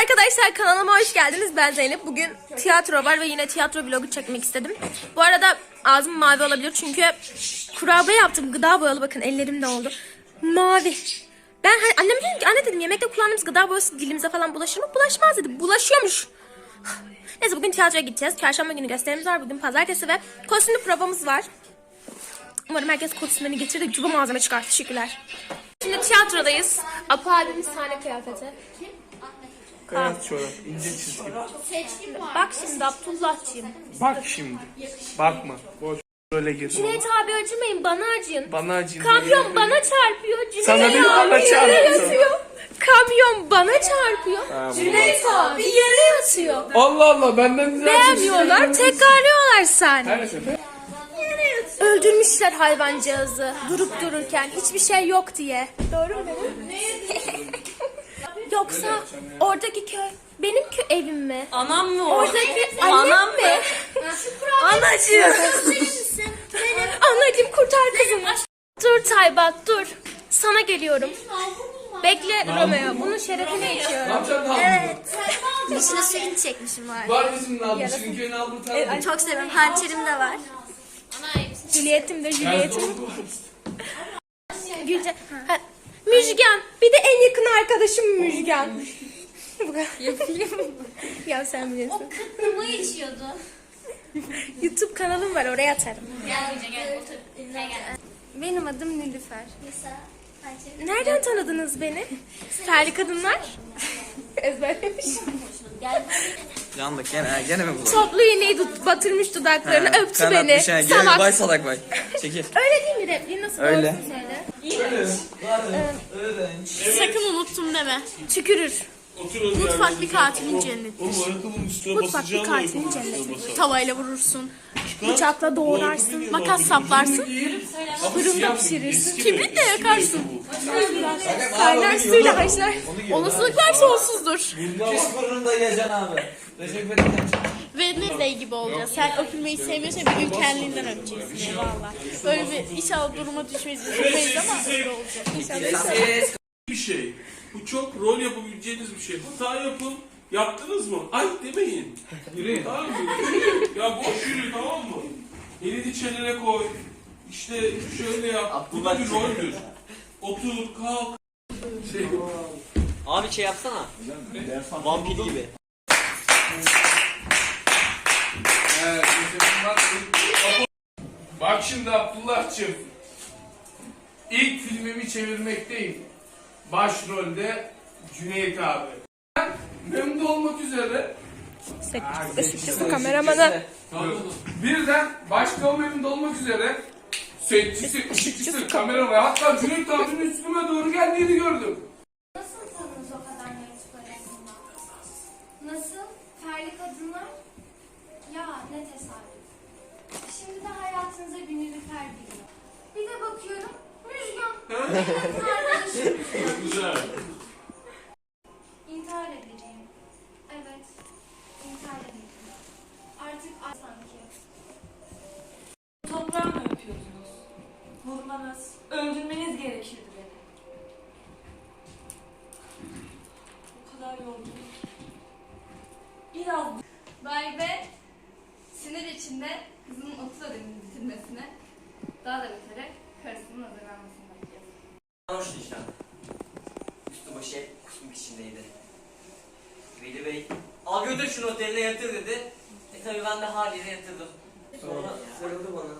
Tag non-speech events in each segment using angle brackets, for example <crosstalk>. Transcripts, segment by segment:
arkadaşlar kanalıma hoş geldiniz. Ben Zeynep. Bugün tiyatro var ve yine tiyatro vlogu çekmek istedim. Bu arada ağzım mavi olabilir çünkü kurabiye yaptım. Gıda boyalı bakın ellerim de oldu. Mavi. Ben hani annem dedim ki anne dedim yemekte kullandığımız gıda boyası dilimize falan bulaşır mı? Bulaşmaz dedi. Bulaşıyormuş. <sighs> Neyse bugün tiyatroya gideceğiz. Çarşamba günü gösterimiz var. Bugün pazartesi ve kostümlü provamız var. Umarım herkes kostümlerini getirir de cuba malzeme çıkar. Teşekkürler. Şimdi tiyatrodayız. Apo abimiz sahne kıyafeti. Kayat çorap, ince çizgi. Bak şimdi Abdullah'cığım. Bak şimdi. Bakma. Boş böyle gir. Cüneyt abi acımayın bana acıyın. Bana acın. Kamyon bana çarpıyor. Cüneyt Sana değil, bana abi yere çarptı. yatıyor. Kamyon bana çarpıyor. Cüneyt abi yere yatıyor. Allah Allah benden güzel Beğenmiyorlar, tekrarlıyorlar. Her sefer. Öldürmüşler hayvancağızı durup dururken hiçbir şey yok diye. Doğru mu? <laughs> Yoksa oradaki köy benim köy evim mi? Anam mı o? Oradaki annem mi? Anacığım. Anneciğim kurtar kızımı. Dur Taybat dur. Sana geliyorum. Bekle Romeo. Bunun şerefine Ne içiyorum. yapacaksın? Evet. Dişine suyunu çekmişim var. Var bizim ne yaptı? Senin köyün aldı tanıdık. Çok seviyorum. Hançerim de var. Juliet'im de Juliet'im. Gülce. Ha, Müjgan. Bir de en yakın arkadaşım Müjgan. <laughs> Bu kadar. Yapayım Ya sen bilirsin. Kırmızı içiyordu. YouTube kanalım var oraya atarım. Gel Gülce gel otur. Dinle gel. Benim adım Nilüfer. Hançeri. Nereden tanıdınız beni? Ferli kadınlar. <laughs> Ezberlemiş. Gel. Yandık gene, gene mi bu? Toplu iğneyi tut- batırmış dudaklarını Ha, öptü beni. şey. Salak. bay salak bay. Çekil. Öyle değil mi repliği nasıl Öyle. doğrusunu söyle. Sakın unuttum deme. Tükürür. Mutfak bir katilin cenneti. Oğlum ayakkabının üstüne Mutfak bir basacağım da katilin ayakkabının cenneti. basar. Tavayla vurursun. Bıçakla doğrarsın. Makas saplarsın. Fırında pişirirsin. Kibritle yakarsın. Kaynar suyla haşlar. Olasılıklar sonsuzdur. Fırında yiyeceksin abi. Teşekkür ederim. Ve ne Zey gibi olacağız. Sen öpülmeyi sevmiyorsan bir gün kendiliğinden öpeceksin. Valla. Böyle bir inşallah duruma düşmeyiz. Düşmeyiz ama öyle olacak. Bir şey. Bu çok rol yapabileceğiniz bir şey. Hata yapın. Yaptınız mı? Ay demeyin. Yürüyün. Tamam mı? Yürüyün. ya boş yürü tamam mı? Elini çenene koy. İşte şöyle yap. Bu da bir roldür. Otur, kalk. Şey, Abi şey yapsana. Vampir gibi. Evet, bak, bak şimdi Abdullah'cığım. İlk filmimi çevirmekteyim. Başrolde Cüneyt abi. Memnun olmak üzere Işıkçısı kameramana. birden başka memnun olmak üzere setçisi, ışıkçısı, kamera var. Hatta Cüneyt abinin üstüme doğru geldiğini gördüm. Nasılsınız o kadar mektup arasında? Nasıl? Ferli kadınlar? Ya ne tesadüf. Şimdi de hayatınıza günlüfer giriyor. Bir de bakıyorum Müjgan. Güzel. İntihar edeceğim. Evet. İntihar edeceğim. Artık az sanki. Toprağı mı öpüyordunuz? Vurmanız, öldürmeniz gerekirdi beni. O kadar yoruldum. Biraz Vay be! Sinir içinde kızının okula bitirmesine, daha da betere karısının hazırlanmasını bekliyor. Hoştu işte. Şunu oteline yatır dedi. E tabi ben de haliyle yatırdım. Sonra sarıldı bana.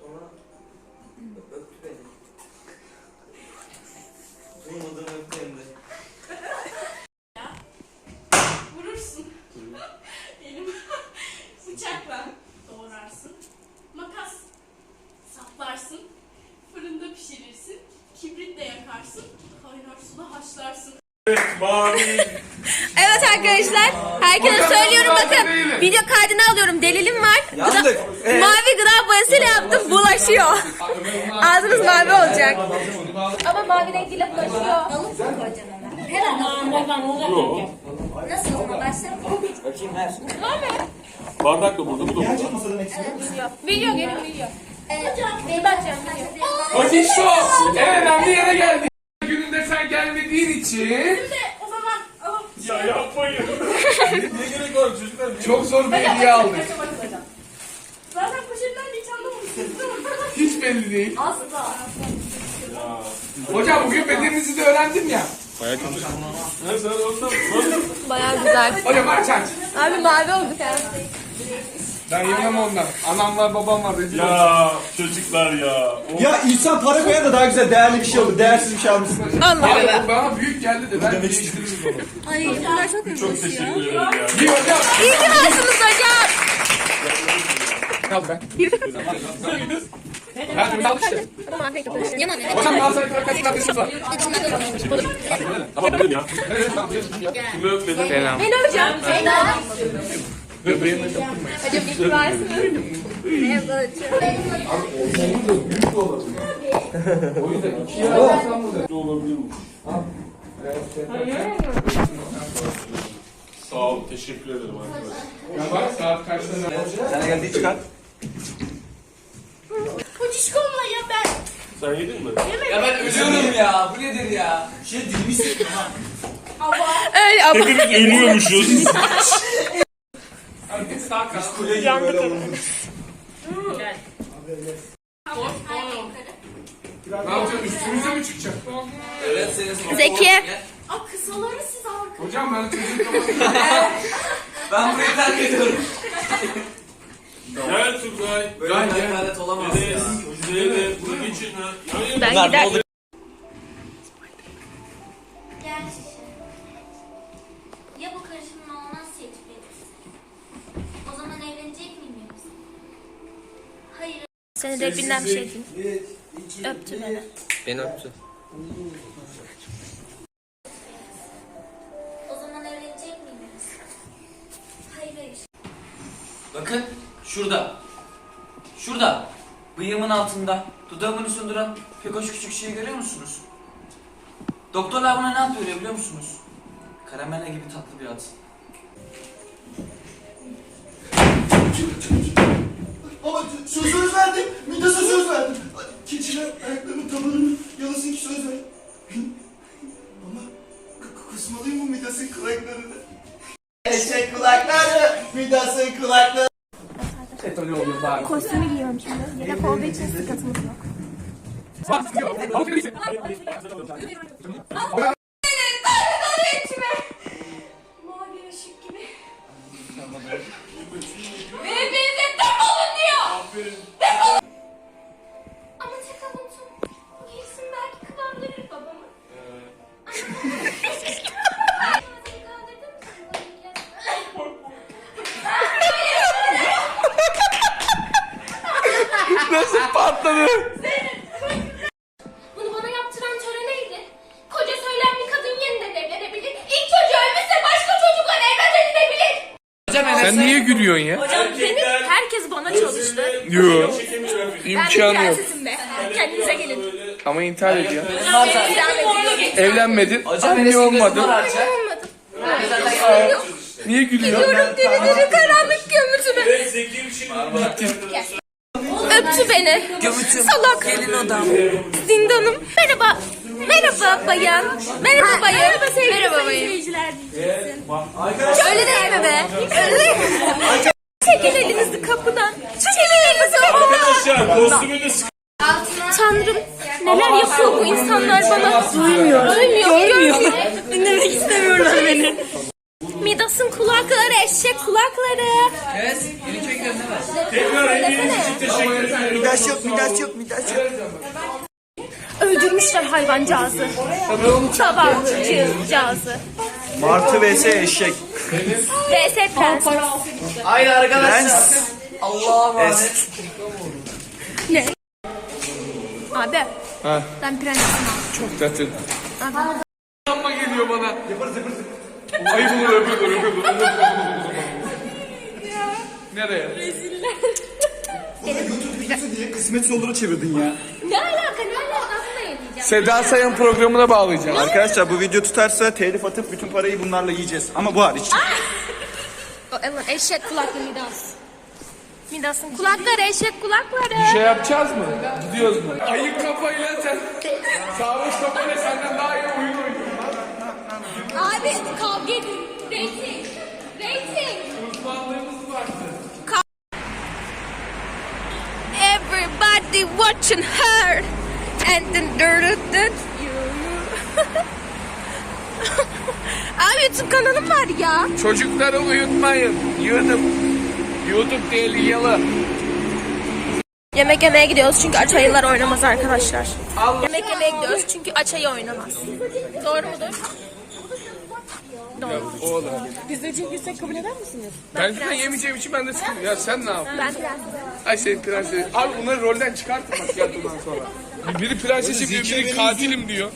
Sonra öptü beni. Durmadan öptü hem de. Vurursun. <laughs> Elim <laughs> bıçakla doğrarsın. Makas saplarsın. Fırında pişirirsin. Kibritle yakarsın. Kaynar suda haşlarsın. Mavi. <laughs> Arkadaşlar. Herkese söylüyorum bakın. Video kaydını alıyorum. Delilim var. Yandık. Evet. Mavi gıda boyasıyla yaptım. Bulaşıyor. Ağzınız mavi olacak. Ama mavi rengiyle bulaşıyor. Nasıl ama başlayalım. Bakayım her. Bardak da burada, bu da burada. Video gelin video. Evet. Bir bakacağım video. Bakın şu en önemli yere geldik. Gününde sen gelmediğin için Ya yapmayın. ne gerek var çocuklar? Çok zor bir hediye aldık. Zaten poşetten hiç anlamamışsınız? Hiç belli değil. Asla. Hocam bugün bedeninizi de öğrendim ya. Ben sana ondan Nasıl? Baya güzel. Hocam aç aç. Abi mavi olduk ya. Ben yemem ondan. Anam var babam var. Rezil olsun. Ya çocuklar ya. O- Ya insan para koyar da daha güzel değerli bir şey olur. Değersiz bir şey almışsın. Bana, bana büyük geldi de ben değiştiririz onu. Ay bunlar çok güzel. Çok teşekkür ederim ya. İyi hocam. İyi ki varsınız hocam. Al ben. Hadi bir al işte. Yaman Hocam al sana kaç kardeşim var. Tamam benim ya. Kimi öpmedin? Selam. Ben hocam. Böbreğime Hocam iyi ki varsınız. Merhaba Olabilirmiş. Sağ ol, teşekkür ederim arkadaşlar. Ya bak saat kaçta? Sana geldiği çıkar. Kocişkomla ya ben. Sen yedin mi? Ya ben ölüyorum ya. Bu nedir ya? Şey dilmişsin. Öyle ama. Hepimiz ölüyormuşuz. Hadi saat kaç? Kule gibi böyle olmuş. Ne yapacağım? Üstümüze mi çıkacak? Evet senin Zeki. Aa kısaları siz arka. Hocam ben çocuk <laughs> Ben burayı terk ediyorum. Gel Turgay. Böyle bir hakaret olamaz ya. Zeynep, bunu geçin ha. Ben gider. Hayır. Senin rapinden bir şey diyeyim. Öptü beni. Beni öptü. O zaman evlenecek yoksa? Hayır hayır. Bakın şurada. Şurada. Bıyığımın altında. Dudağımın üstünde duran pek hoş küçük şeyi görüyor musunuz? Doktorlar buna ne yapıyor biliyor musunuz? Karamela gibi tatlı bir ad. Ama söz söz verdim. Midas'a söz verdim. Keçiler ayaklarımın tabanını yalasın ki söz ver. Ama kusmalıyım bu Midas'ın kulaklarını. Eşek kulakları, Midas'ın kulakları. Et öyle oluyor bari. Kostümü giyiyorum şimdi. Yedek olduğu için sıkıntımız yok. Nasıl patladı? Bunu bana yaptıran töre neydi? Koca söyleyen bir kadın yeniden evlenebilir. İlk çocuğu ölmüşse başka çocuklar evlat edinebilir. Sen niye gülüyorsun ya? Erkekler Herkes bana çalıştı. Yo. çekemiyor. Ben bir İmkanı yok. prensesim be. Kendinize gelin. Ama intihar ediyor. Devam. Evlenmedin. Hocam Anne olmadın. Olmadı. Niye gülüyor? Diyorum deri deri karanlık gömütüme. ben zeki bir şey arkadaşlar. Öptü beni. Salak. gelin odam. Zindanım. Merhaba. Merhaba bayan. Merhaba bayan. Merhaba sevgili Merhaba bayan. Öyle değil mi be? Öyle değil mi? Çekil elinizi kapıdan. Çekil elinizi kapıdan. Arkadaşlar kostümünü. Tanrım neler yapıyor bu insanlar bana. Duymuyor. Duymuyor. Görmüyor. Dinlemek istemiyorlar beni. Midas'ın kulakları, eşek kulakları. Kes. Yeni çekiyorsun değil mi? Tekrar hediyeniz için teşekkür ederim. Midas yok, Midas yok, Midas yok. Öldürmüşler hayvancağızı. Tabancağızı. Martı vs eşek. VS prens. Haydi arkadaşlar. Prens. Allah'a emanet. Es. Abi Ha, ben prensesim abi. çok tatlı. Amma geliyor bana. Ayıp olur öpüyor dur öpüyor dur. Nereye? YouTube videosu diye kısmet yolunu çevirdin ya. Ne alaka ne alaka aslında yemeyeceğim. Seda Sayan programına bağlayacağım. Arkadaşlar bu video tutarsa telif atıp bütün parayı bunlarla yiyeceğiz. Ama bu hariç. O, evet, eşek kulaklı Midas. Midas'ın kulakları, eşek kulakları. Bir şey yapacağız mı? Gidiyoruz mu? Ayık kafayla <laughs> Abi YouTube kanalım var ya. Çocukları uyutmayın. YouTube. YouTube tehlikeli. Yemek yemeye gidiyoruz çünkü aç ayılar oynamaz arkadaşlar. Allah. Yemek yemeye gidiyoruz çünkü aç ayı oynamaz. Doğru mudur? Doğru. O da. Biz de çekilsek kabul eder misiniz? Ben zaten yemeyeceğim için ben de sıkıldım. Ya sen ne yaptın? Ben prenses. Ay senin prenses. Abi bunları rolden çıkartın bak ya bundan sonra. Biri prensesim diyor, biri katilim diyor.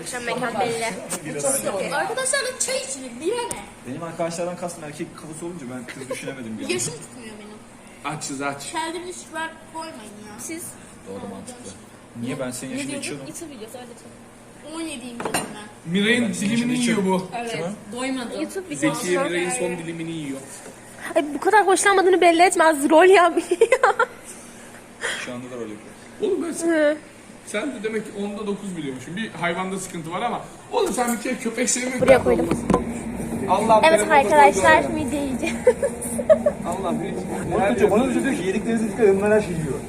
Akşam mekan belli. Arkadaşlarla çay içelim. Bir ne? Benim arkadaşlardan kastım erkek kafası olunca ben kız düşünemedim bir an. Yaşım tutmuyor benim. Açız aç. Kendimi hiç ver koymayın ya. Siz Doğru mantıklı. Niye ben senin yaşında içiyordum? 17'yim dedim ben. Miray'ın dilimini yiyor bu. Doymadım. YouTube videosu. Miray'ın son dilimini yiyor. Ay bu kadar hoşlanmadığını belli etmez. Rol yapıyor. <laughs> Şu anda da rol yapıyor. Oğlum ben sen, sen de demek ki onda 9 biliyormuşsun. Bir hayvanda sıkıntı var ama oğlum sen bir kere köpek sevmiyorsun. Buraya koydum. Allah Evet arkadaşlar midye yiyeceğiz. Allah Önce bana önce diyor ki yediklerinizi dikkat edin ben her şeyi yiyorum.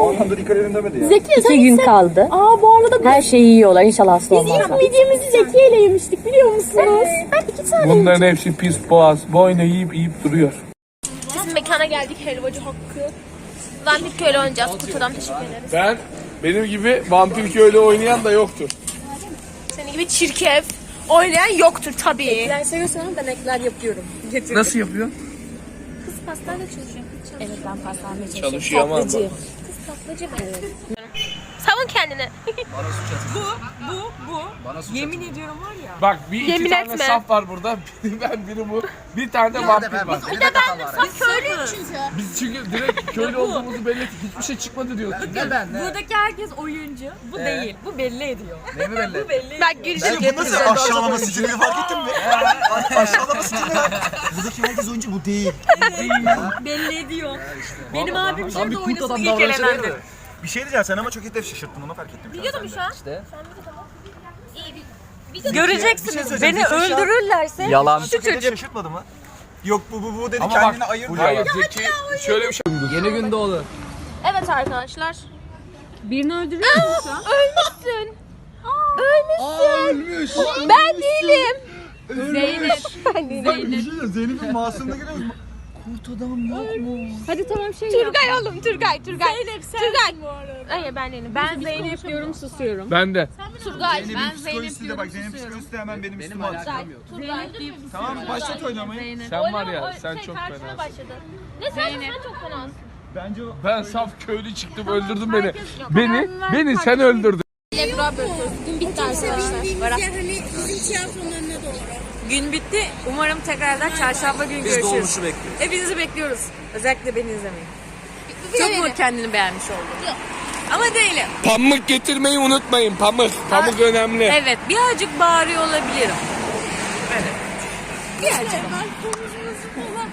O anlamda dikkat edin demedi ya. Zeki İki gün kaldı. Aa bu arada Her şeyi yiyorlar. İnşallah hasta olmazlar. midyemizi Zekiye ile yemiştik biliyor musunuz? Ben iki tane Bunların hepsi pis boğaz. Boynu yiyip yiyip duruyor. Bizim mekana geldik helvacı hakkı. Vampir köylü oynayacağız. Kutudan teşekkür ederiz. Ben benim gibi vampir köylü oynayan da yoktu. Senin gibi çirkef oynayan yoktur tabii. Ben seviyorsan ben ekler yapıyorum. Getir. Nasıl yapıyor? Kız pastayla çalışıyor. Evet ben pastanede çalışıyorum. Çalışıyor ama. Tatlıcı. Paslacı mı? Savun kendini. Yemin ediyorum var ya. Bak bir iki Yemin tane etme. saf var burada. <laughs> Biri ben biri bu. Bir tane de vampir var. Köylüyüm çünkü. Biz çünkü direkt köylü olduğumuzu belli ettik. Hiçbir şey çıkmadı diyorsun. Buradaki herkes oyuncu. Bu değil. Bu belli ediyor. Ne mi belli? Bu belli. Bak gülüşüm. Bu nasıl aşağılama stilini fark ettin mi? aşağılama stilini. Buradaki herkes oyuncu bu değil. belli ediyor. Benim abim Tam bir şurada kurt adam oynasın ilk elemendi. değil mi? Bir şey diyeceğim sen ama çok hedef şaşırttın onu fark ettim. Mı şu an? İşte. İyi bir. Bir şey Göreceksiniz. söyleyeceğim. Beni şu öldürürlerse Yalan. Çok hedef şaşırtmadı mı? Yok bu bu bu dedi kendini ayırdı. Hayır Zeki şöyle bir şey. Yeni gün doğdu. Evet arkadaşlar. birini öldürüyor musun şu an? Ölmüşsün. Ölmüşsün. Ben değilim. Zeynep. Değilim. Zeynep'in masumda görüyor musun? Kurt adam yok mu? Hadi tamam şey yap. Turgay oğlum Turgay Turgay. Zeynep sen Turgay. bu arada. Hayır ben değilim. Ben Zeynep diyorum susuyorum. Ben de. Turgay. Zeynep'in psikolojisi de bak Zeynep psikolojisi de hemen benim üstüme atıyor. Zeynep deyip Tamam başlat oynamayı. Sen var ya sen şey, çok fenasın. başladı. Ne sen sen çok fenasın. Bence o Ben saf köylü çıktım öldürdün beni. Beni beni sen öldürdün. Lebra bırakıyoruz. Gün bitti arkadaşlar. hani bizim tiyatronun önüne doğru. Gün bitti. Umarım tekrardan çarşamba günü biz görüşürüz. dolmuşu bekliyoruz. Hepinizi bekliyoruz. Özellikle beni izlemeyin. Çok mu kendini beğenmiş oldun? Ama değilim. Pamuk getirmeyi unutmayın pamuk. Pamuk önemli. Evet birazcık bağırıyor olabilirim. Evet. Birazcık. Ben konuşması falan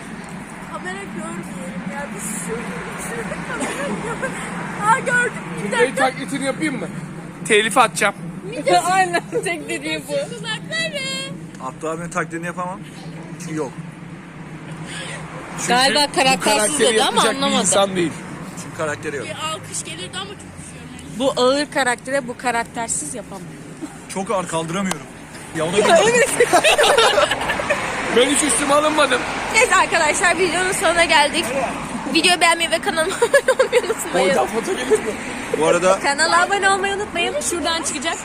kamera görmüyorum ya. Bir sürü kamera <laughs> Aa gördüm. Bir Burayı taklitini yapayım mı? Telif atacağım. <laughs> Aynen tek dediği bu. Abdü abinin taklidini yapamam. Çünkü yok. Galiba Bu karaktersiz karakteri dedi ama yapacak bir anlamadım. insan değil. Çünkü karakteri yok. Bir alkış gelirdi ama çok düşüyor. Bu ağır karaktere bu karaktersiz yapamam. Çok ağır kaldıramıyorum. Ya onu <laughs> <laughs> Ben hiç üstüme alınmadım. Neyse arkadaşlar videonun sonuna geldik. Videoyu beğenmeyi ve kanalıma <laughs> abone olmayı unutmayın. Oradan foto gelir mi? Bu arada Kanala abone olmayı unutmayın. Şuradan çıkacak.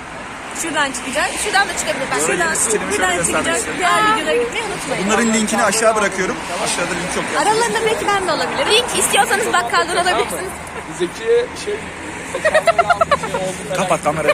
Şuradan çıkacak. Şuradan da çıkabilir ben. Şuradan- Şuradan. stilimi şöyle Buradan göstermek çıkacak. istiyorum. Diğer videolara gitmeyi unutmayın. bunların linkini aşağı bırakıyorum. Aşağıda link çok yazıyor. Aralarında belki ben de olabilirim. Link istiyorsanız bakkaldan alabilirsiniz. Zekiye şey... Kapat kamerayı.